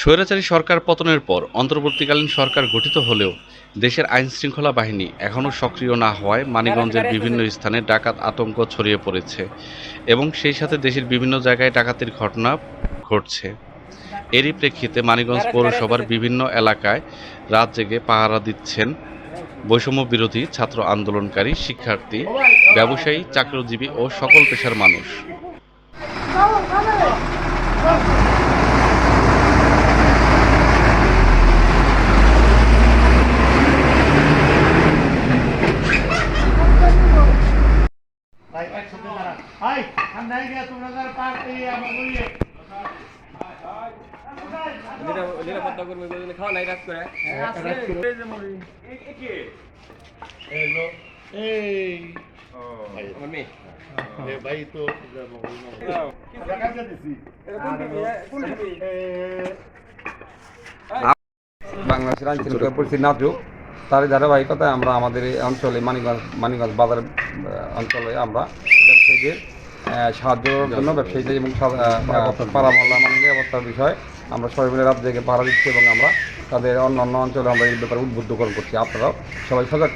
স্বৈরাচারী সরকার পতনের পর অন্তর্বর্তীকালীন সরকার গঠিত হলেও দেশের আইন শৃঙ্খলা বাহিনী এখনও সক্রিয় না হওয়ায় মানিকগঞ্জের বিভিন্ন স্থানে ডাকাত আতঙ্ক ছড়িয়ে পড়েছে এবং সেই সাথে দেশের বিভিন্ন জায়গায় ডাকাতির ঘটনা ঘটছে। এরই প্রেক্ষিতে মানিকগঞ্জ পৌরসভার বিভিন্ন এলাকায় রাত জেগে পাহারা দিচ্ছেন বৈষম্য বিরোধী ছাত্র আন্দোলনকারী শিক্ষার্থী, ব্যবসায়ী, চাকরিজীবী ও সকল পেশার মানুষ। একসাথে ঠান্ডায় গিয়ে তোমরা যারা পার এই আমার বইয়ে নিরাপত্তা কর্মী বলে খাওয়া নাই রাত করে। এই আমার মেয়ে। ভাই তো বাংলাদেশের শৃঙ্খলা পরিস্থিতি নাজুক তার ধারাবাহিকতায় আমরা আমাদের এই অঞ্চলে মানিগঞ্জ মানিগঞ্জ বাজার অঞ্চলে আমরা সাহায্য সাহায্যের জন্য ব্যবসায়ীদের এবং পাড়া মহল্লা মানে নিরাপত্তার বিষয় আমরা সবাই মিলে রাত জেগে পাহারা দিচ্ছি এবং আমরা তাদের অন্য অন্য অঞ্চলে আমরা এই ব্যাপারে উদ্বুদ্ধকরণ করছি। আপনারাও সবাই সজাগ।